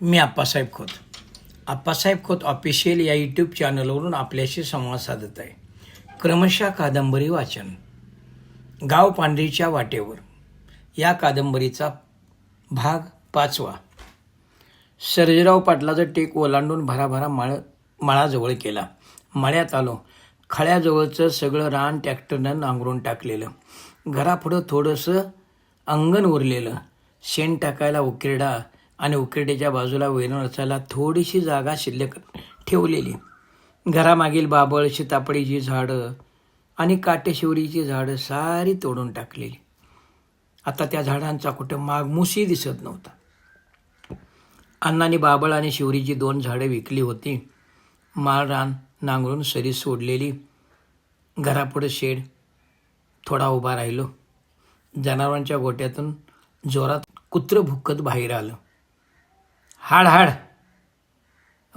मी Appasaheb Khot. Appasaheb Khot official या YouTube चॅनलवरून आपल्याशी संवाद साधत आहे. क्रमशः कादंबरी वाचन. गाव पांढरीच्या वाटेवर. या कादंबरीचा भाग पाचवा. सर्जेराव पाटलाचा टेक ओलांडून भराभरा माळ माळाजवळ केला. माळ्यात आलो. खळ्याजवळचं सगळं रान ट्रॅक्टरनं नांगरून टाकलेलं. घरापुढं थोडंसं अंगण उरलेलं. शेण टाकायला उकिरडा. आणि उकिरडेच्या बाजूला वैरण रचायला थोडीशी जागा शिल्लक ठेवलेली. घरामागील बाबळ सीतापडीची झाडं आणि काटेशिवरीची झाडं सारी तोडून टाकलेली. आता त्या झाडांचा कुठं मागमुशी दिसत नव्हता. अण्णाने बाबळ आणि शिवरीची दोन झाडं विकली होती. माळ रान नांगरून सरी सोडलेली. घरापुढं शेड. थोडा उभा राहिलो. जनावरांच्या गोट्यातून जोरात कुत्र भुकत बाहेर आलं. हाड हाड.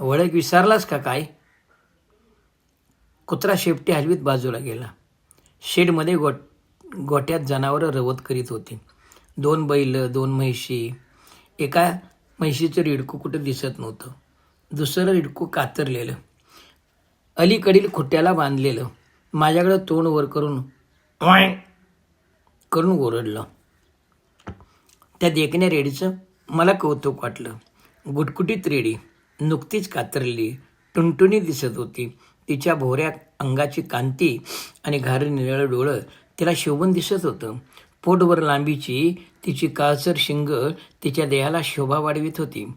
वळख विसरलास का काय? कुत्रा शेपटी हलवीत बाजूला गेला. शेडमध्ये गोट गोट्यात जनावरं रवत करीत होती. दोन बैल दोन म्हैशी. एका म्हैशीचं रिडकू कुठं दिसत नव्हतं. दुसरं रिडकू कातरलेलं. अलीकडील खुट्याला बांधलेलं. माझ्याकडं तोंड वर करून "वाय" करून ओरडलं. त्या देखण्या रेडीचं मला कौतुक वाटलं. गुटकुटीत रेडी. नुकतीच कातरली. टुणटुणी दिसत होती. तिच्या भोऱ्यात अंगाची कांती आणि घार निळं डोळं तिला शोभून दिसत होतं. पोटभर लांबीची तिची काळसर शिंग तिच्या देहाला शोभा वाढवित होती.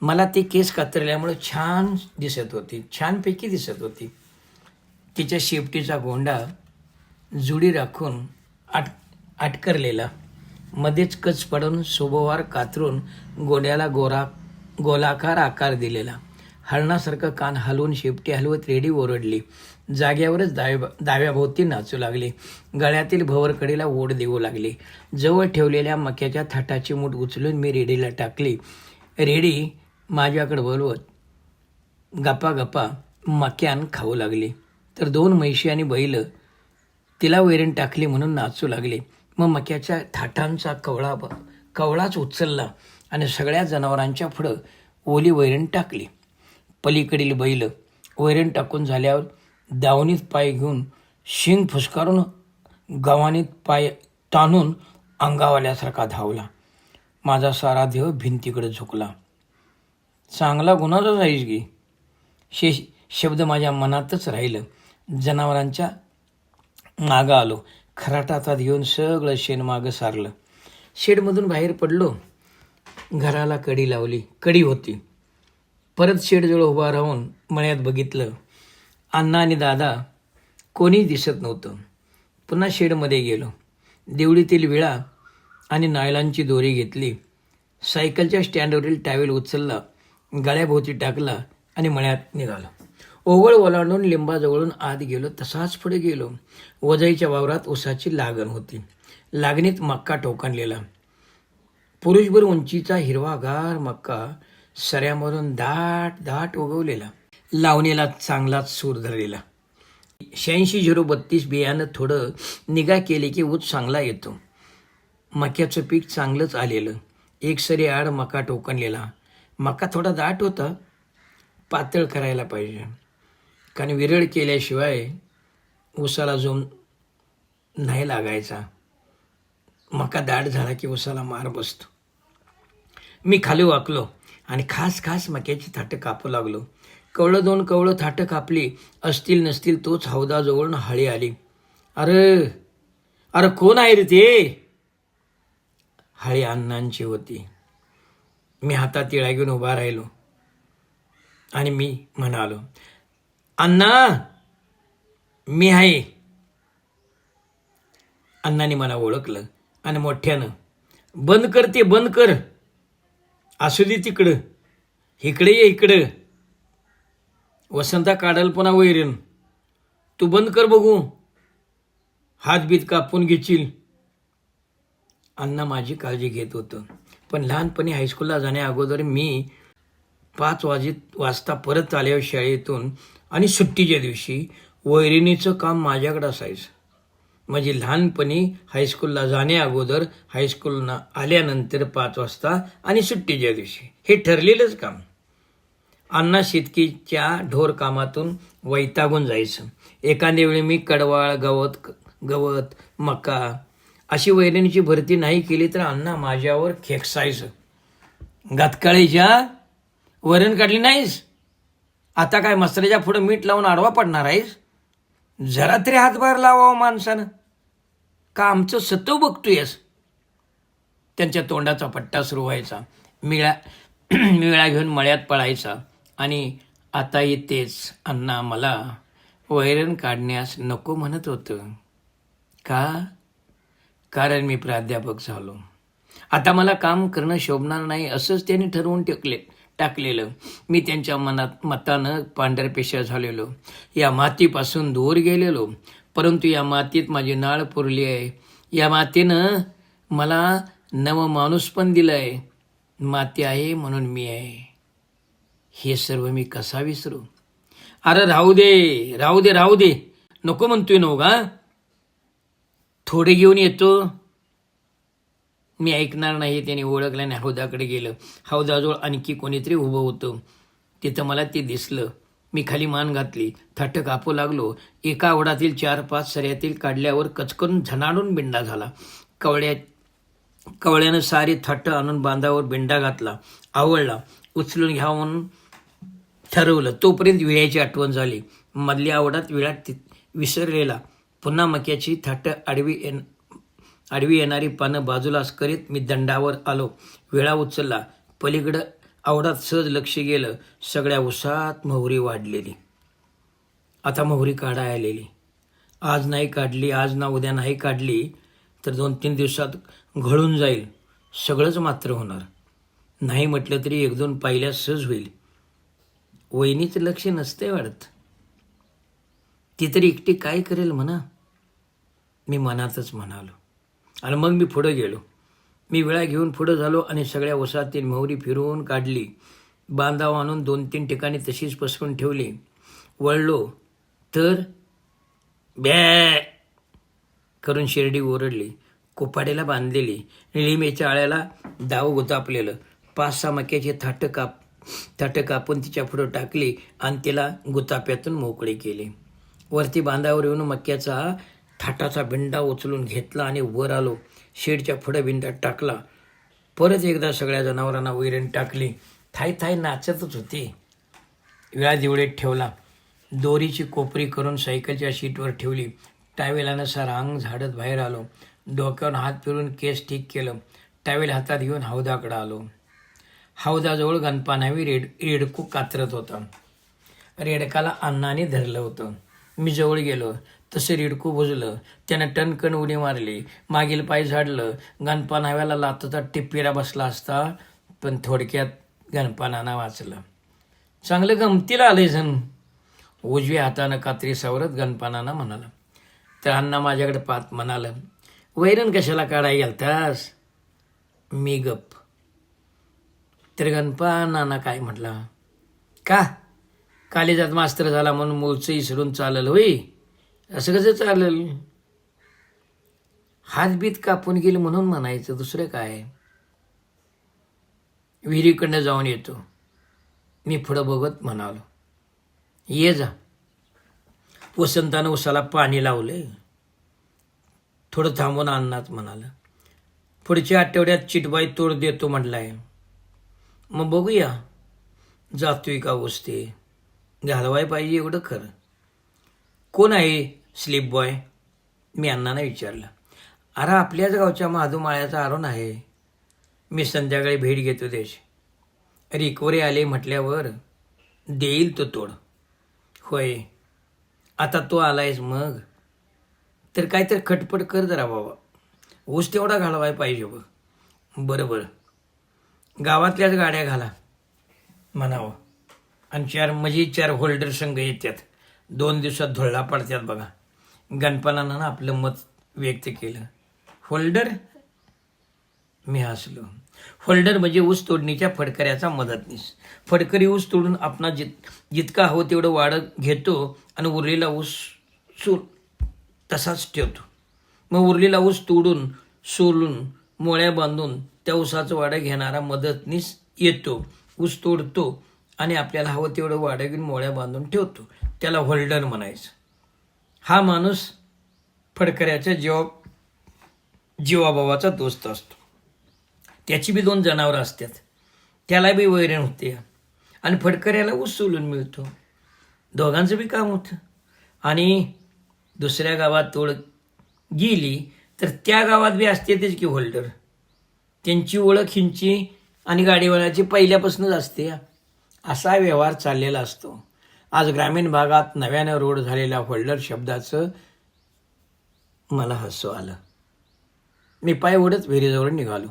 मला ती केस कातरल्यामुळे छान दिसत होती. छानपैकी दिसत होती. तिच्या शेपटीचा गोंडा जुडी राखून आट आटकरलेला. मध्येच कच पडून सोबवार कातरून गोड्याला गोरा गोलाकार आकार दिलेला. हरणासारखं कान हलवून शेपटी हलवत रेडी ओरडली. जाग्यावरच दाव्या दाव्याभोवती नाचू लागली. गळ्यातील भवरकडीला ओढ देऊ लागली. जवळ ठेवलेल्या मक्याच्या थाटाची मूठ उचलून मी रेडीला टाकली. रेडी माझ्याकडे बोलवत गप्पा गप्पा मक्यान खाऊ लागली. तर दोन म्हैशी आणि बैल तिला वैरण टाकली म्हणून नाचू लागले. मग मक्याच्या थाटांचा कवळा कवळाच उचलला. आणि सगळ्या जनावरांच्या पुढं ओली वैरण टाकली. पलीकडील बैल वैरण टाकून झाल्यावर दावणीत पाय घेऊन शिंग फुसकारून गव्हाणीत पाय ताणून अंगावाल्यासारखा धावला. माझा सारा देह भिंतीकडे झुकला. चांगला गुन्हाचा जाईस की शे शब्द माझ्या मनातच राहिलं. जनावरांच्या मागं आलो. खराटा हातात घेऊन सगळं शेण मागं सारलं. शेडमधून बाहेर पडलो. घराला कडी लावली. कडी होती. परत शेडजवळ उभा राहून मळ्यात बघितलं. अण्णा आणि दादा कोणी दिसत नव्हतं. पुन्हा शेडमध्ये गेलो. देवळीतील विळा आणि नायलांची दोरी घेतली. सायकलच्या स्टँडवरील टॅवेल उचलला. गळ्याभोवती टाकला आणि मळ्यात निघालो. ओवळ ओलांडून लिंबाजवळून आत गेलो. तसाच पुढे गेलो. वजईच्या वावरात उसाची लागण होती. लागणीत मक्का टोकाणलेला पुरुषभर उंचीचा हिरवागार मक्का सऱ्यामधून दाट दाट उगवलेला. लावणीला चांगलाच सूर धरलेला. शहाऐंशी झिरो बत्तीस बियाणं थोडं निगा केली की ऊस चांगला येतो. मक्याचं पीक चांगलंच आलेलं. एक सरी आड मका टोकणलेला. मका थोडा दाट होता. पातळ करायला पाहिजे. कारण विरळ केल्याशिवाय ऊसाला जोम नाही लागायचा. मका दाट झाला की उसाला मार बसतो. मी खाली वाकलो आणि खास खास मक्याची थाटं कापू लागलो. कवळं दोन कवळं थाटं कापली असतील नसतील तोच हौदाजवळून हळी आली. अरे अरे कोण आहे रे ते? हळी अण्णांची होती. मी हातात तिळा घेऊन उभा राहिलो आणि मी म्हणालो अण्णा मी आहे. अण्णाने मला ओळखलं. आणि मोठ्यानं. बंद कर ते बंद कर. असू दे तिकडं. इकडे ये इकडं. वसंता काढालपणा पुन्हा वैरण. तू बंद कर बघू. हात बीत कापून घेशील. अण्णा माझी काळजी घेत होतं. पण लहानपणी हायस्कूलला जाण्या अगोदर मी पाच वाजेत वाजता परत आल्यावर शाळेतून आणि सुट्टीच्या दिवशी वैरिणीचं काम माझ्याकडे असायचं. म्हणजे लहानपणी हायस्कूलला जाण्याअगोदर हायस्कूलनं आल्यानंतर पाच वाजता आणि सुट्टीच्या दिवशी. हे ठरलेलंच काम. अण्णा शेतकीच्या ढोर कामातून वैतागून जायचं. एखाद्या वेळी मी कडवाळ गवत गवत मका अशी वैरणीची भरती नाही केली तर अण्णा माझ्यावर खेकसायचं. गातकाळीच्या वरण काढली नाहीस? आता काय मसाल्याच्या पुढं मीठ लावून आडवा पडणार आहेस? जरा तरी हातभार लावावं माणसानं. का आमचं सत्व बघतोयस? त्यांच्या तोंडाचा पट्टा सुरू व्हायचा. मिळा मिळा घेऊन मळ्यात पळायचा. आणि आता येतेच अण्णा मला. वैरण काढण्यास नको म्हणत होतं. का? कारण मी प्राध्यापक झालो. आता मला काम करणं शोभणार नाही असंच त्यांनी ठरवून टेकले टाकलेलं. मी त्यांच्या मनात मतानं पांढरपेशा झालेलो. या मातीपासून दूर गेलेलो. परंतु या मातीत माझी नाळ पुरली आहे. या मातीनं मला नव माणूस पण दिलाय. माती आहे म्हणून मी आहे. हे सर्व मी कसा विसरू? अरे राहू दे राहू दे राहू दे. नको म्हणतोय नो का थोडे घेऊन येतो. मी ऐकणार नाही त्याने ओळखल्याने हौदाकडे गेलं. हौदाजवळ आणखी कोणीतरी उभं होतं. तिथं मला ते दिसलं. मी खाली मान घातली. थट्ट कापू लागलो. एका ओढातील चार पाच सऱ्यातील काढल्यावर कचकन झनाडून बिंडा झाला. कवळ्या कवळ्यानं सारी थट्ट आणून बांधावर बिंडा घातला. आवडला. उचलून घ्या म्हणून ठरवलं. तोपर्यंत विळ्याची आठवण झाली. मधल्या आवडात विळा विसरलेला. पुन्हा मक्याची थाट आडवी येण आडवी येणारी पानं बाजूलाच करीत मी दंडावर आलो. विळा उचलला. पलीकडं आवडात सहज लक्ष गेलं सगळ्या उसात मोहरी वाढलेली. आता मोहरी काढाय आलेली. आज नाही काढली आज ना उद्या नाही काढली तर दोन तीन दिवसात घळून जाईल. सगळंच मात्र होणार. नाही म्हटलं तरी एक दोन पाहिल्यास सहज होईल. वहिनीचं लक्ष नसते वाढत. ती तरी एकटी काय करेल म्हणा? मी मनातच म्हणालो. आणि मग मी पुढं गेलो. मी वेळा घेऊन पुढं झालो आणि सगळ्या उसातील मोहरी फिरवून काढली. बांधाव आणून दोन तीन ठिकाणी तशीच पसरून ठेवली. वळलो. तर? बॅ करून शिर्डी ओरडली. कोपाड्याला बांधलेली. निलिमेच्या आळ्याला दाव गुतापलेलं. पाच सहा मक्याचे थाट काप थाट कापून तिच्या पुढं टाकली आणि तिला गुताप्यातून मोकळी केली. वरती बांधावर येऊन मक्याचा थाटाचा बिंडा उचलून घेतला आणि वर आलो. शेडच्या पुढं बिंडा टाकला. परत एकदा सगळ्या जनावरांना वैरण टाकली. थाय थाय नाचतच होती. वेळा दिवळीत ठेवला. दोरीची कोपरी करून सायकलच्या शीटवर ठेवली. टावेलानं अंग झाडत बाहेर आलो. डोक्यावर हात फिरून केस ठीक केलं. टावेल हातात घेऊन हौदाकडं आलो. हौदाजवळ गणपानावी रेड रेडकू कातरत होता. रेडकाला अन्नाने धरलं होतं. मी जवळ गेलो. तसे रिडकू बुजलं. त्यानं टणकण उडी मारली. मागील पाय झाडलं. गणपा नाव्याला लातचा टिप्पीरा बसला असता पण थोडक्यात गणपानाना वाचलं. चांगलं गमतीला आलंय जण. उजव्या हातानं कात्री सावरत गणपानानं म्हणाला. तर अण्णा माझ्याकडे पाहत म्हणालं वैरण कशाला काढाय गेलतास? मी गप. तर गणपा नाना काय म्हटला का? कालेजात मास्तर झाला म्हणून मूळचं इसरून चालल होई असं कसं चालेल? हातबीत कापून गेली म्हणून म्हणायचं दुसरं काय? विहिरीकडनं जाऊन येतो. मी पुढं बघत म्हणालो ये जा. वसंतानं उसाला पाणी लावले. थोडं थांबून अन्नात म्हणाला पुढच्या आठवड्यात चिटबाई तोड देतो म्हटलाय. मग बघूया. जातोय का ऊस ते? घालवाय पाहिजे एवढं खरं. कोण आहे? Sleep boy. मी अण्णांना विचारलं. अरे आपल्याच गावच्या माधुमाळ्याचा आरोण आहे. मी संध्याकाळी भेट घेतो देश रिकवरी आले म्हटल्यावर देईल तो तोड. होय. आता तो आलायस मग. तर काय तर खटपट कर जरा बाबा. ऊस तेवढा घालवाय पाहिजे बघ. बरं बरं गावातल्याच गाड्या घाला. म्हणावं. आणि चार म्हणजे चार होल्डर संघ येतात दोन दिवसात धुळला पडतात बघा. गणपणानं आपलं मत व्यक्त केलं. होल्डर मी हसलो. होल्डर म्हणजे ऊस तोडणीच्या फडकऱ्याचा मदतनीस. फडकरी ऊस तोडून आपणा जित जितका हवं तेवढं वाढत घेतो आणि उरलेला ऊस सूर तसाच ठेवतो. मग उरलेला ऊस तोडून सोलून मोळ्या बांधून त्या ऊसाचं वाडं घेणारा मदतनीस येतो. ऊस तोडतो आणि आपल्याला हवं तेवढं वाडं घेऊन मोळ्या बांधून ठेवतो. त्याला होल्डर म्हणायचं. हा माणूस फडकऱ्याच्या जीवा जीवाभावाचा दोस्त असतो. त्याची बी दोन जनावरं असतात. त्याला बी वैरण होते. आणि फडकऱ्याला ऊस सोलून मिळतो. दोघांचं बी काम होतं. आणि दुसऱ्या गावात तोड गेली तर त्या गावात बी असते तेच की होल्डर. त्यांची ओळख हिंची आणि गाडीवाल्याची पहिल्यापासूनच असते. असा व्यवहार चाललेला असतो. आज ग्रामीण भागात नव्यानं रोड झालेल्या होल्डर शब्दाचं मला हसू आलं. मी पाय ओढत विहिरीजवळ निघालो.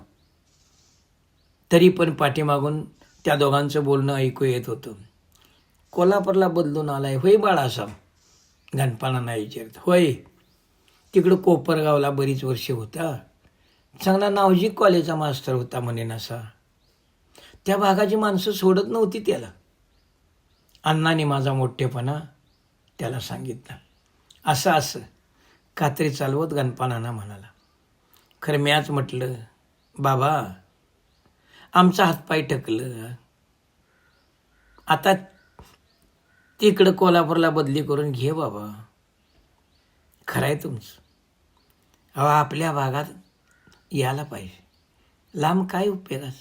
तरी पण पाठीमागून त्या दोघांचं बोलणं ऐकू येत होतं. कोल्हापूरला बदलून आलाय. होय बाळासाहेब. गणपाना नाही विचारत होय. तिकडं कोपरगावला बरीच वर्षे होता. चांगला नावजी कॉलेजचा मास्तर होता म्हणे नसा. त्या भागाची माणसं सोडत नव्हती त्याला. अण्णाने माझा मोठेपणा त्याला सांगितला. असं असं कात्री चालवत गणपानाना म्हणाला. खरं म्याच म्हटलं बाबा आमचा हातपाय टकलं आता तिकडं कोल्हापूरला बदली करून घे बाबा. खरं आहे तुमचं. अहो आपल्या भागात यायला पाहिजे. लांब काय उपयोगाच?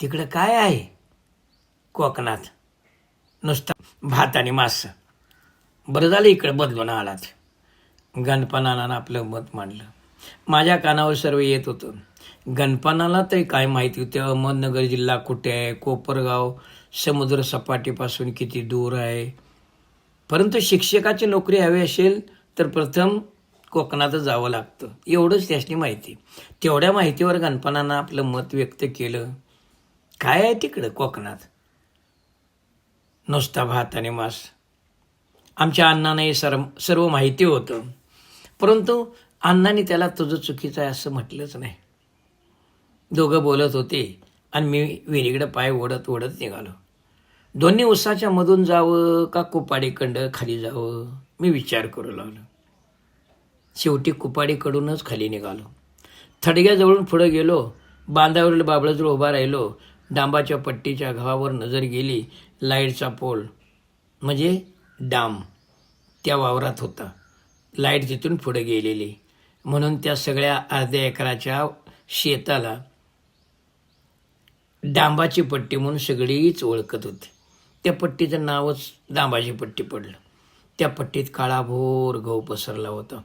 तिकडं काय आहे? कोकणात. नुसतं भात आणि मास. बरं झालं इकडं बदलून आलात. गणपणानं आपलं मत मांडलं. माझ्या कानावर सर्व येत होतं. गणपणाला तरी काय माहिती होतं? अहमदनगर जिल्हा कुठे आहे? कोपरगाव समुद्र सपाटीपासून किती दूर आहे? परंतु शिक्षकाची नोकरी हवी असेल तर प्रथम कोकणातच जावं लागतं. एवढंच त्याची माहिती. तेवढ्या माहितीवर गणपणानं आपलं मत व्यक्त केलं. काय आहे तिकडं कोकणात? नुसता भात आणि मांस. आमच्या अण्णांना हे सर्व सर्व माहिती होतं. परंतु अण्णांनी त्याला तुझं चुकीचं आहे असं म्हटलंच नाही. दोघं बोलत होते आणि मी विहिरीकडे पाय ओढत ओढत निघालो. दोन्ही उसाच्या मधून जावं का कुपाडीकंड खाली जावं? मी विचार करू लागलो. शेवटी कुपाडीकडूनच खाली निघालो. थडग्याजवळून पुढं गेलो. बांधावरील बाबळाजवळ उभा राहिलो. डांबाच्या पट्टीच्या घावावर नजर गेली. लाईटचा पोल म्हणजे डाम त्या वावरात होता. लाइट तिथून पुढे गेलेली. म्हणून त्या सगळ्या अर्ध्या एकराच्या शेताला डांबाची पट्टी म्हणून सगळीच ओळखत होती. त्या पट्टीचं नावच डांबाची पट्टी पडलं. त्या पट्टीत काळाभोर गहू पसरला होता.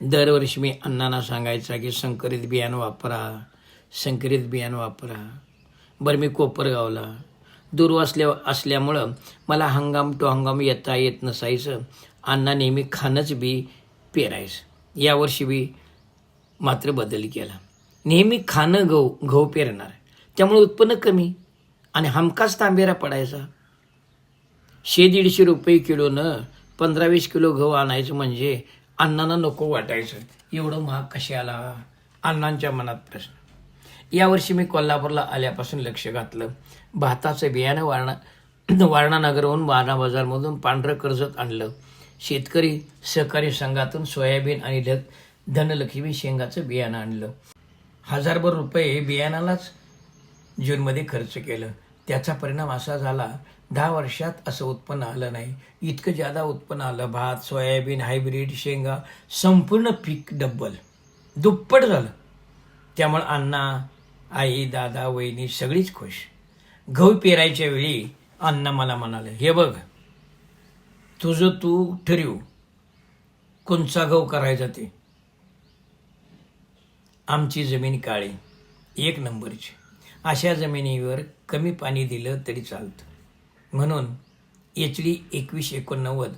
दरवर्षी मी अण्णांना सांगायचा की संकरित बियाणं वापरा संकरित बियाणं वापरा. बरं मी कोपरगावला दूर असल्या असल्यामुळं मला हंगाम टू हंगाम येता येत नसायचं. अण्णा नेहमी खाणंच बी पेरायचं. यावर्षी बी मात्र बदल केला. नेहमी खाणं गहू गहू पेरणार. त्यामुळे उत्पन्न कमी आणि हमखास तांबेरा पडायचा. शे दीडशे रुपये किलोनं पंधरा वीस किलो गहू आणायचं म्हणजे अण्णांना नको वाटायचं. एवढं महाग कशाला? अण्णांच्या मनात प्रश्न. यावर्षी मी कोल्हापूरला आल्यापासून लक्ष घातलं. भाताचं बियाणं वारणा वारणा नगरहून वारणा बाजारमधून पांढरं कर्जत आणलं. शेतकरी सहकारी संघातून सोयाबीन आणि ध धनलक्ष्मी शेंगाचं बियाणं आणलं. हजारभर रुपये बियाणालाच जूनमध्ये खर्च केलं. त्याचा परिणाम असा झाला दहा वर्षात असं उत्पन्न आलं नाही. इतकं जादा उत्पन्न आलं भात सोयाबीन हायब्रीड शेंगा संपूर्ण पीक डब्बल. दुप्पट झालं. त्यामुळे अण्णा आई दादा वहिनी सगळीच खुश. गहू पेरायच्या वेळी अण्णा मला म्हणाले हे बघ तुझं तू ठरव कोणचा गहू करायचा ते. आमची जमीन काळी एक नंबरची. अशा जमिनीवर कमी पाणी दिलं तरी चालतं. म्हणून एचडी एकवीस एकोणनव्वद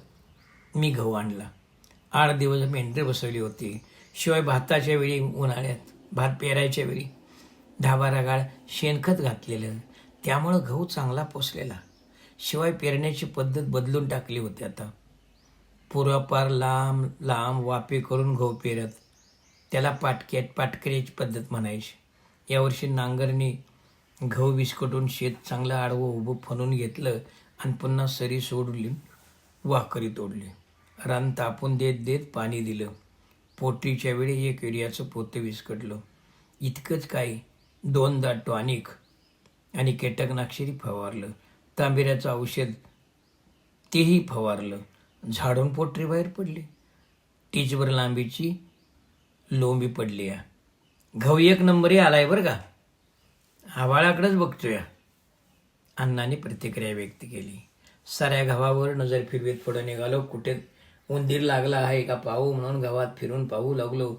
मी गहू आणला. आठ दिवस मेंढरे बसवली होती. शिवाय भाताच्या वेळी उन्हाळ्यात भात पेरायच्या वेळी दहा बारा गाळ शेणखत घातलेलं. त्यामुळं गहू चांगला पोसलेला. शिवाय पेरण्याची पद्धत बदलून टाकली होती आता. पूर्वापार लांब लांब वापे करून गहू पेरत त्याला पाटक्यात पाटकऱ्याची पद्धत म्हणायची. यावर्षी नांगरणी गहू विस्कटून शेत चांगलं आडवं उभं फणून घेतलं आणि पुन्हा सरी सोडली वाकरी तोडली. रान तापून देत देत पाणी दिलं. पोटरीच्या वेळी एक एरियाचं पोतं विस्कटलं. इतकंच काय दोनदा टॉनिक आणि कीटकनाशकही फवारलं. तांबिऱ्याचं औषध तेही फवारलं. झाडून पोटरी बाहेर पडली. टीचभर लांबीची लोंबी पडली या. घाऊ एक नंबरही आलाय बरं का? आवाळाकडेच बघतोय. अण्णाने प्रतिक्रिया व्यक्त केली. साऱ्या घावावर नजर फिरवीत पुढं निघालो. कुठे उंदीर लागला आहे का पाहू? म्हणून गावात फिरून पाहू लागलो.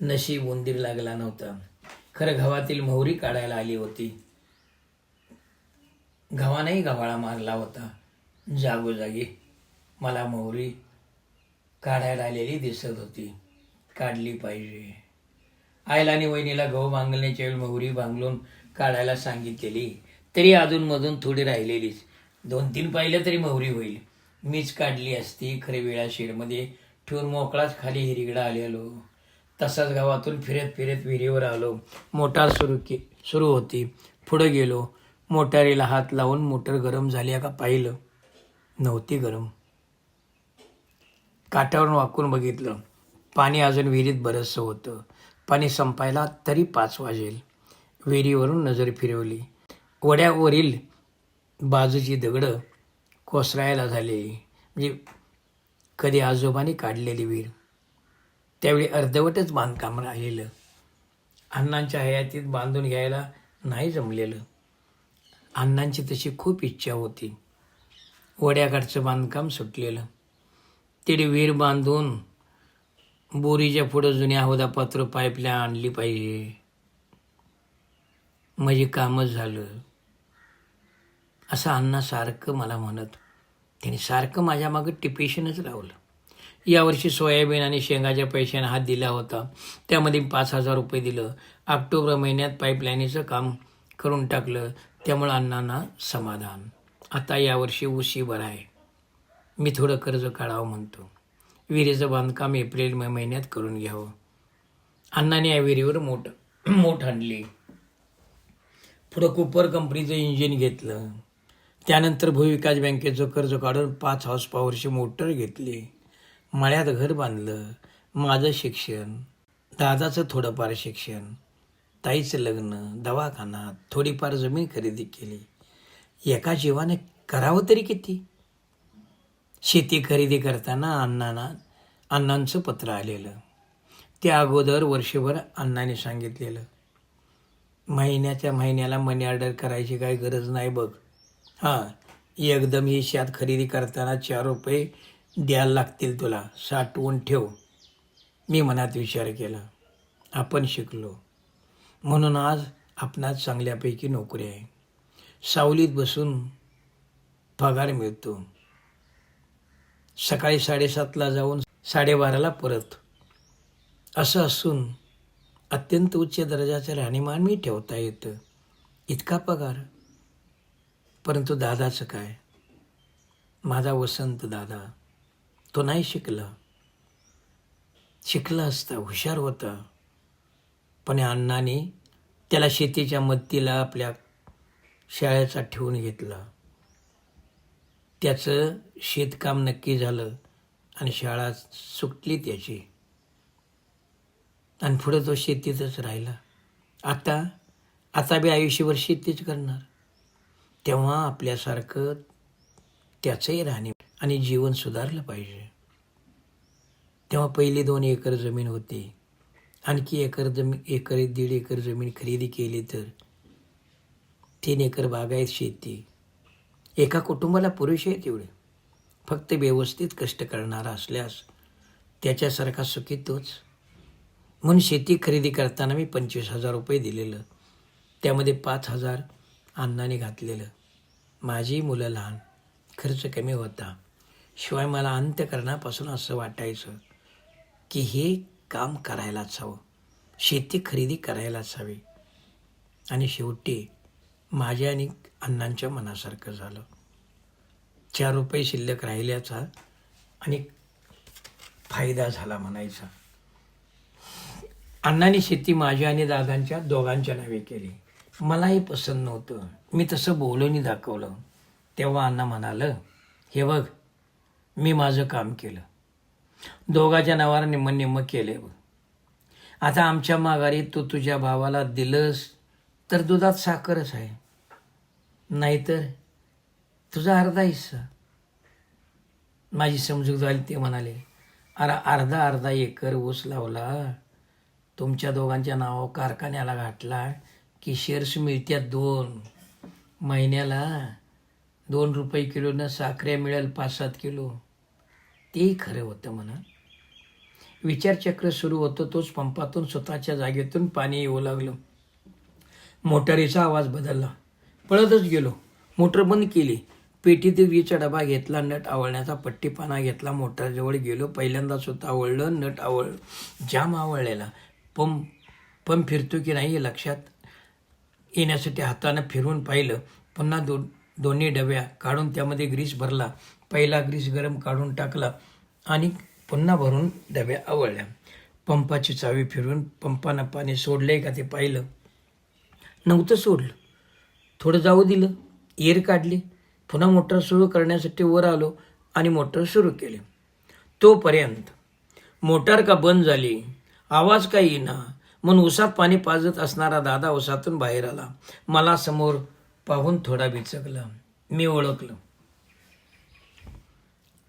नशीब उंदीर लागला नव्हता. खरं गव्हातील मोहरी काढायला आली होती. गव्हानेही गव्हाळा मारला होता. जागोजागी मला मोहरी काढायला आलेली दिसत होती. काढली पाहिजे. आईला आणि वहिनीला गहू बांगलण्याच्या वेळी मोहरी बांगलून काढायला सांगितलेली. तरी अधूनमधून थोडी राहिलेलीच. दोन तीन पाहिलं तरी मोहरी होईल. मीच काढली असती. खरे वेळा शेडमध्ये ठेवून मोकळाच खाली हिरिगडा आलेलो. तसाच गावातून फिरत फिरत विहिरीवर आलो. मोटार सुरू के सुरू होती. पुढं गेलो. मोटारीला हात लावून मोटर गरम झाली का पाहिलं. नव्हती गरम. काठावरून वाकून बघितलं. पाणी अजून विहिरीत बरंचसं होतं. पाणी संपायला तरी पाच वाजेल. विहिरीवरून नजर फिरवली. वड्यावरील बाजूची दगडं कोसरायला झाली म्हणजे कधी आजोबाने काढलेली विहीर. त्यावेळी अर्धवटच बांधकाम राहिलेलं. अण्णांच्या हयातीत बांधून घ्यायला नाही जमलेलं. अण्णांची तशी खूप इच्छा होती. वड्याकडचं बांधकाम सुटलेलं. तिथे विहीर बांधून बोरीच्या पुढं जुन्या हौदापात्र पाईपला आणली पाहिजे. म्हणजे कामच झालं. असं अण्णा सारखं मला म्हणत त्याने सारखं माझ्या मागं टिपेशनच लावलं. यावर्षी सोयाबीन आणि शेंगाच्या पैशाने हात दिला होता. त्यामध्ये पाच हजार रुपये दिलं. ऑक्टोबर महिन्यात पाईपलाईनीचं काम करून टाकलं. त्यामुळं अण्णांना समाधान. आता यावर्षी उशी आहे. मी थोडं कर्ज काढावं म्हणतो. विहिरीचं बांधकाम एप्रिल मे महिन्यात करून घ्यावं. अण्णाने या विहिरीवर मोठ मोठ आणली. पुढं कुपर कंपनीचं इंजिन घेतलं. त्यानंतर भूविकास बँकेचं कर्ज काढून पाच हाऊस पॉवरची मोटर घेतली. मळ्यात घर बांधलं माझं शिक्षण दादाचं थोडंफार शिक्षण ताईचं लग्न दवाखाना थोडीफार जमीन खरेदी केली. एका जीवाने करावं तरी किती? शेती खरेदी करताना अण्णांना अण्णांचं पत्र आलेलं. त्या अगोदर वर्षभर अण्णाने सांगितलेलं. महिन्याच्या महिन्याला मनी ऑर्डर करायची काही गरज नाही बघ. हां एकदम ही शेत खरेदी करताना चार रुपये द्यायला लागतील तुला. साठवून ठेव. मी मनात विचार केला. आपण शिकलो. म्हणून आज आपणात चांगल्यापैकी नोकरी आहे. सावलीत बसून पगार मिळतो. सकाळी साडेसातला जाऊन साडेबाराला परत. असं असून अत्यंत उच्च दर्जाचं राहणीमान मी ठेवता येतं. इतका पगार? परंतु दादाचं काय? माझा वसंत दादा. तो नाही शिकला. शिकला असता हुशार होता. पण या अण्णाने त्याला शेतीच्या मदतीला आपल्या शाळेचा ठेवून घेतला. त्याचं शेतकाम नक्की झालं आणि शाळा सुटली त्याची. आणि पुढं तो शेतीतच राहिला. आता आता बी आयुष्यभर शेतीच करणार. तेव्हा आपल्यासारखं त्याचंही राहणे आणि जीवन सुधारलं पाहिजे. तेव्हा पहिली दोन एकर जमीन होती. आणखी एकर जमीन एकर दीड एकर जमीन खरेदी केली तर तीन एकर बागायत शेती. एका कुटुंबाला पुरुष आहे तेवढे. फक्त व्यवस्थित कष्ट करणारा असल्यास त्याच्यासारखा सुखी तोच. म्हणून शेती खरेदी करताना मी पंचवीस हजार रुपये दिलेलं. त्यामध्ये पाच हजार अन्नाने घातलेलं. माझी मुलं लहान. खर्च कमी होता. शिवाय मला अंत्यकरणापासून असं वाटायचं की हे काम करायलाच हवं. शेती खरेदी करायलाच हवी. आणि शेवटी माझ्या आणि अण्णांच्या मनासारखं झालं. चार रुपये शिल्लक राहिल्याचा आणि फायदा झाला म्हणायचा. अण्णांनी शेती माझ्या आणि दादांच्या दोघांच्या नावे केली. मलाही पसंत नव्हतं. मी तसं बोलूनही दाखवलं. तेव्हा अण्णा म्हणालं हे बघ मी माझं काम केलं. दोघाच्या नावावर निम्म निम्म केले बघ. आता आमच्या माघारी तू तुझ्या भावाला दिलंस तर दुधात साखरच आहे. नाहीतर तुझा अर्धा हिस्सा. माझी समजूक झाली ते म्हणाले अरे अर्धा अर्धा एकर ऊस लावला. तुमच्या दोघांच्या नावावर कारखान्याला घातला की शेअर्स मिळत्यात दोन. महिन्याला दोन रुपये किलोनं साखऱ्या मिळेल पाच सात किलो. तेही खरं होतं म्हणा. विचारचक्र सुरू होतं तोच पंपातून स्वतःच्या जागेतून पाणी येऊ लागलं. मोटारीचा आवाज बदलला. पळतच गेलो. मोटर बंद केली. पेटीतील वीजचा डबा घेतला नट आवळण्याचा पट्टीपाना घेतला मोटारजवळ गेलो. पहिल्यांदा स्वतः आवळलं नट आवळ जाम आवळलेला. पंप पंप फिरतो की नाही हे लक्षात येण्यासाठी हातानं फिरवून पाहिलं. पुन्हा दोन दोन्ही डब्या काढून त्यामध्ये ग्रीस भरला. पहिला ग्रीस गरम काढून टाकला आणि पुन्हा भरून डब्या आवळल्या. पंपाची चावी फिरवून पंपानं पाणी सोडलंय का ते पाहिलं. नव्हतं सोडलं. थोडं जाऊ दिलं. एअर काढली. पुन्हा मोटर सुरू करण्यासाठी वर आलो आणि मोटर सुरू केले. तोपर्यंत मोटार का बंद झाली? आवाज का येईना? म्हणून उसात पाणी पाजत असणारा दादा उसातून बाहेर आला. मला समोर पाहून थोडा बिचकला. मी ओळखलं.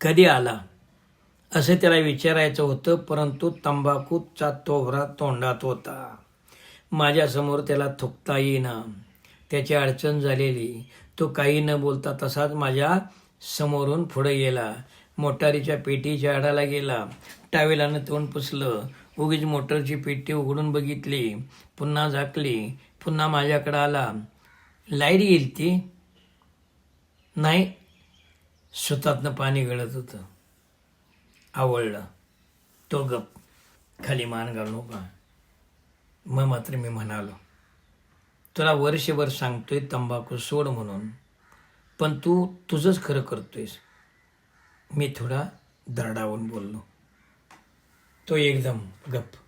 कधी आला? असं त्याला विचारायचं होतं परंतु तंबाखूचा तोभरा तोंडात होता. माझ्यासमोर त्याला थुकता येईना. त्याची अडचण झालेली. तो काही न बोलता तसाच माझ्या समोरून पुढे गेला. मोटारीच्या पेटीच्या आडाला गेला. टावेलानं तोंड पुसलं. उगीच मोटरची पेटी उघडून बघितली. पुन्हा झाकली. पुन्हा माझ्याकडं आला. लाइट येईल ती. नाही सुतातनं पाणी गळत होतं. आवडलं तो गप खाली मान घालू का मग मात्र मी म्हणालो तुला वर्षभर सांगतोय तंबाखू सोड म्हणून पण तू तुझंच खरं करतोयस. मी थोडा दरडावून बोललो. तो एकदम गप्प.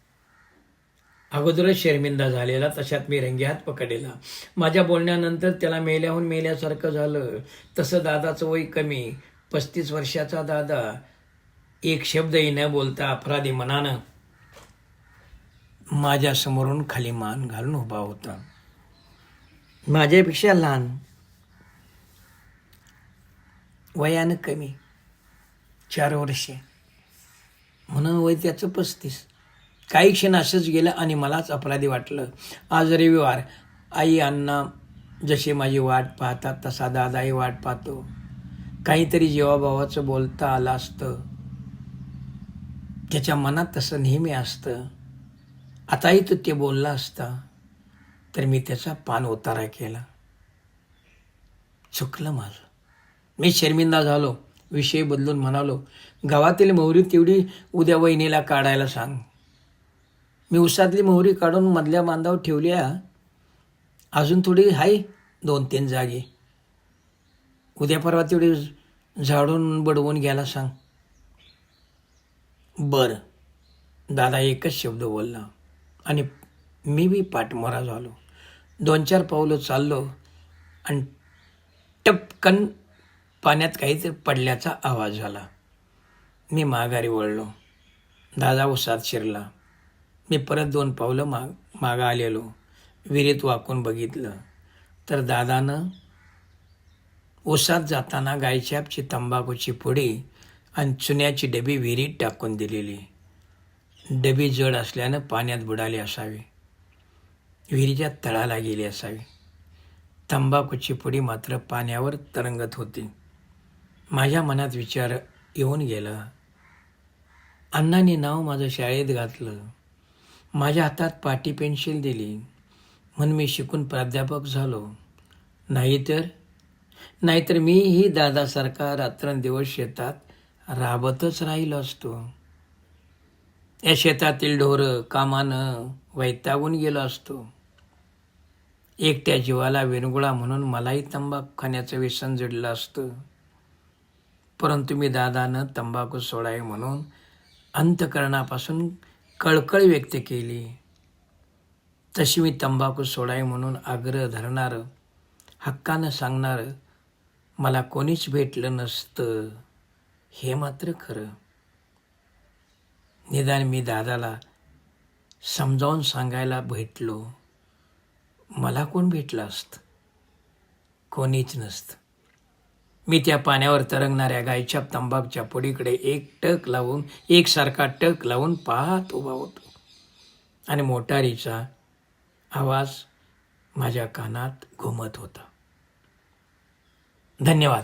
अगोदरच शर्मिंदा झालेला तशात मी रंगेहात पकडलेला. माझ्या बोलण्यानंतर त्याला मेल्याहून मेल्यासारखं झालं. तसं दादाचं वय कमी. पस्तीस वर्षाचा दादा. एक शब्दही न बोलता अपराधी मनानं माझ्यासमोरून खाली मान घालून उभा होता. माझ्यापेक्षा लहान. वयानं कमी. चार वर्षे. म्हणून वय त्याचं पस्तीस. काही क्षण असंच गेलं आणि मलाच अपराधी वाटलं. आज रविवार. आई अण्णा जसे माझी वाट पाहतात तसा दादाही वाट पाहतो. काहीतरी जीवाभावाचं बोलता आलं असतं. त्याच्या मनात तसं नेहमी असतं. आताही तो ते बोलला असता तर मी त्याचा पान उतारा केला. चुकलं माझं. मी शर्मिंदा झालो विषय बदलून म्हणालो गावातील मोहरी तेवढी उद्या वहिनीला काढायला सांग. मी उसातली मोहरी काढून मधल्या बांधावर ठेवल्या अजून थोडी आहे दोन तीन जागे. उद्या परवा तेवढी झाडून बडवून घ्यायला सांग. बरं. दादा एकच शब्द बोलला. आणि मी बी पाठमोरा झालो. दोन चार पावलं चाललो. आणि टपकन पाण्यात काहीतरी पडल्याचा आवाज झाला मी माघारी वळलो. दादा उसात शिरला. मी परत दोन पावलं माग मागं आलेलो. विहिरीत वाकून बघितलं. तर दादानं ओसात जाताना गायछापची तंबाखूची पुडी आणि चुन्याची डबी विहिरीत टाकून दिलेली. डबी जड असल्यानं पाण्यात बुडाली असावी. विहिरीच्या तळाला गेली असावी. तंबाखूची पुडी मात्र पाण्यावर तरंगत होती. माझ्या मनात विचार येऊन गेला. अण्णांनी नाव माझं शाळेत घातलं. माझ्या हातात पाटी पेन्सिल दिली. म्हणून मी शिकून प्राध्यापक झालो. नाहीतर नाहीतर मीही दादासारखा रात्रंदिवस शेतात राबतच राहिलो असतो. या शेतातील ढोरं कामानं वैतागून गेलो असतो. एकट्या जीवाला विरंगुळा म्हणून मलाही तंबाखू खाण्याचं व्यसन जडलं असतं. परंतु मी दादानं तंबाखू सोडावे म्हणून अंतकरणापासून कळकळ व्यक्त केली. तशी मी तंबाखू सोडाय म्हणून आग्रह धरणारं हक्कानं सांगणारं मला कोणीच भेटलं नसतं हे मात्र खरं. निदान मी दादाला समजावून सांगायला भेटलो. मला कोण भेटलं असतं? कोणीच नसतं. मी त्या पाण्यावर तरंगणाऱ्या गायच्या तंबाखच्या पुडीकडे एक टक लावून एकसारखा टक लावून पाहत उभा होतो. आणि मोटारीचा आवाज माझ्या कानात घुमत होता. धन्यवाद.